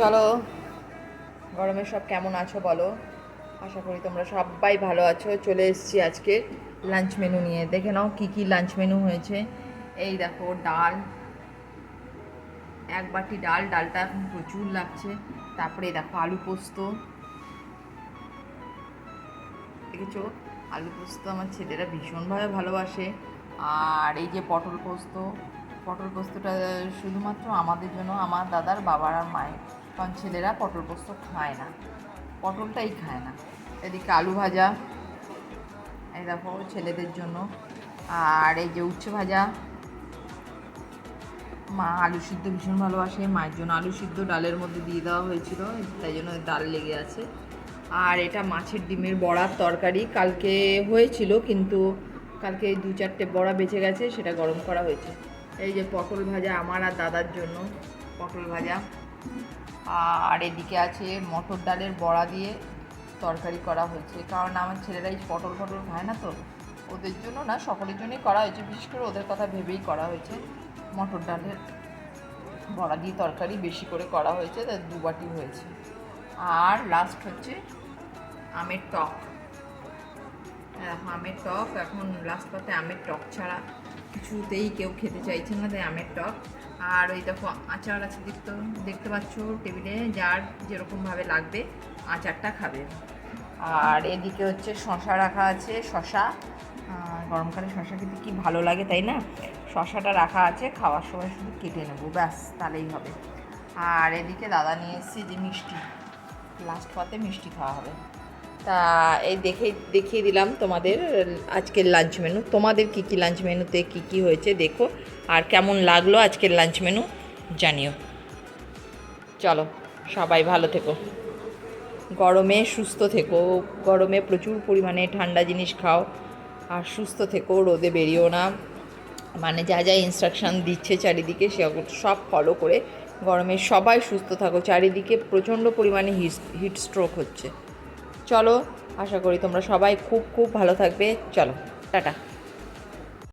চলো, গরমে সব কেমন আছো বলো? আশা করি তোমরা সবাই ভালো আছো। চলে এসেছি আজকে লাঞ্চ মেনু নিয়ে। দেখে নাও কি কি লাঞ্চ মেনু হয়েছে। এই দেখো, ডাল। এক বাটি ডাল, ডালটা এখন প্রচুর লাগছে। তারপরে দেখো আলু পোস্ত। দেখেছ? আলু পোস্ত আমার ছেলেরা ভীষণভাবে ভালোবাসে। আর এই যে পটল পোস্ত, পটল পোস্তটা শুধুমাত্র আমাদের জন্য, আমার দাদার বাবার আর মায়ের। কারণ ছেলেরা পটল পোস্ত খায় না। পটলটাই খায় না। এদিকে আলু ভাজা, এই দেখো ছেলেদের জন্য। আর এই যে উচ্ছে ভাজা, মা আলু সিদ্ধ ভীষণ ভালোবাসে। মায়ের জন্য আলু সিদ্ধ, ডালের মধ্যে দিয়ে দেওয়া হয়েছিল, তাই জন্য ডাল লেগে আছে। আর এটা মাছের ডিমের বড়ার তরকারি, কালকে হয়েছিল, কিন্তু কালকে দু চারটে বড়া বেঁচে গেছে, সেটা গরম করা হয়েছে। এই যে পটল ভাজা আমার আর দাদার জন্য, পটল ভাজা। আর এদিকে আছে মটর ডালের বড়া দিয়ে তরকারি করা হয়েছে। কারণ আমার ছেলেরা এই পটল ফটল খায় না তো। ওদের জন্য না সকলের জন্যই করা হয়েছে। বিশেষ করে ওদের কথা ভেবেই করা হয়েছে মটর ডালের বড়া দিয়ে তরকারি বেশি করে করা হয়েছে তাই দু বাটি হয়েছে। আর লাস্ট হচ্ছে আমের টক। হ্যাঁ, আমের টক। এখন লাস্ট পাতে আমের টক ছাড়া কিছুতেই কেউ খেতে চাইছে না তাই আমের টক। আর ওই দেখো আচার আছে দেখতে দেখতে পাচ্ছ টেবিলে, যার যেরকমভাবে লাগবে আচারটা খাবে। আর এদিকে হচ্ছে শশা রাখা আছে শশা গরমকালে শশা খেতে কি ভালো লাগে তাই না? শশাটা রাখা আছে, খাওয়ার সময় শুধু কেটে নেব, ব্যাস, তাহলেই হবে। আর এদিকে দাদা নিয়ে এসেছি যে মিষ্টি। লাস্ট পথে মিষ্টি খাওয়া হবে। তা, এই দেখে, দেখিয়ে দিলাম তোমাদের আজকের লাঞ্চ মেনু। তোমাদের কি কি লাঞ্চ মেনুতে কি কি হয়েছে দেখো, আর কেমন লাগল আজকের লাঞ্চ মেনু জানিও। চলো, সবাই ভালো থেকো। গরমে সুস্থ থেকো, গরমে প্রচুর পরিমাণে ঠান্ডা জিনিস খাও, আর সুস্থ থেকো, রোদে বেরিও না। মানে যা যা ইনস্ট্রাকশান দিচ্ছে চারিদিকে, সে সব ফলো করে গরমে সবাই সুস্থ থাকো। চারিদিকে প্রচণ্ড পরিমাণে হিট স্ট্রোক হচ্ছে। চলো আশা করি তোমরা সবাই খুব খুব ভালো থাকবে। চলো টাটা।